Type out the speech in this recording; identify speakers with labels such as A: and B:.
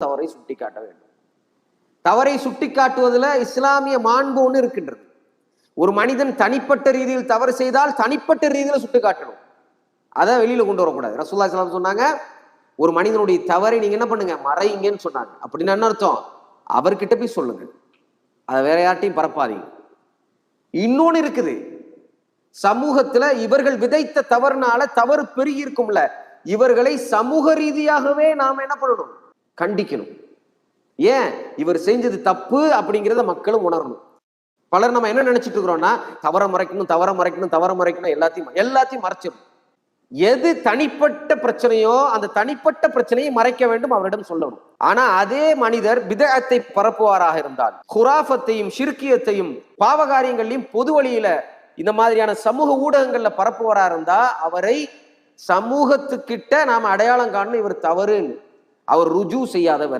A: தவறை சுட்டிக்காட்ட வேண்டும். தவறை சுட்டிக்காட்டுவதில் இஸ்லாமிய மாண்பு ஒன்று இருக்கின்றது. ஒரு மனிதன் தனிப்பட்ட ரீதியில் தவறு செய்தால் தனிப்பட்ட ரீதியில் சுட்டிக்காட்டணும். அதை வெளியில கொண்டு வரக்கூடாது. ரசூல்லா இஸ்லாம் சொன்னாங்க ஒரு மனிதனுடைய தவறை நீங்க என்ன பண்ணுங்க? மறையுங்கன்னு சொன்னாங்க. அப்படின்னு என்ன அர்த்தம்? அவர்கிட்ட போய் சொல்லுங்க. அதை வேற யார்ட்டையும் பரப்பாதீங்க. இன்னொன்னு இருக்குது. சமூகத்துல இவர்கள் விதைத்த தவறுனால தவறு பெருகி இருக்கும்ல. இவர்களை சமூக ரீதியாகவே நாம என்ன பண்ணணும்? கண்டிக்கணும். ஏன்? இவர் செஞ்சது தப்பு அப்படிங்கிறத மக்களும் உணரணும். பலர் நம்ம என்ன நினைச்சிட்டு இருக்கிறோம்னா தவற மறைக்கணும் தவற மறைக்கணும் தவற மறைக்கணும் எல்லாத்தையும் எல்லாத்தையும் மறைச்சிடும் எது தனிப்பட்ட பிரச்சனையோ அந்த தனிப்பட்ட பிரச்சனையை மறைக்க வேண்டும் அவரிடம் சொல்லணும். ஆனா அதே மனிதர் விதத்தை பரப்புவாராக இருந்தால் குராஃபத்தையும் சிறுக்கியத்தையும் பாவகாரியங்களையும் பொது வழியில இந்த மாதிரியான சமூக ஊடகங்கள்ல பரப்புவாரா இருந்தா அவரை சமூகத்துக்கிட்ட நாம அடையாளம் காணணும் இவர் தவறுன்னு. அவர் ருஜு செய்யாதவர்.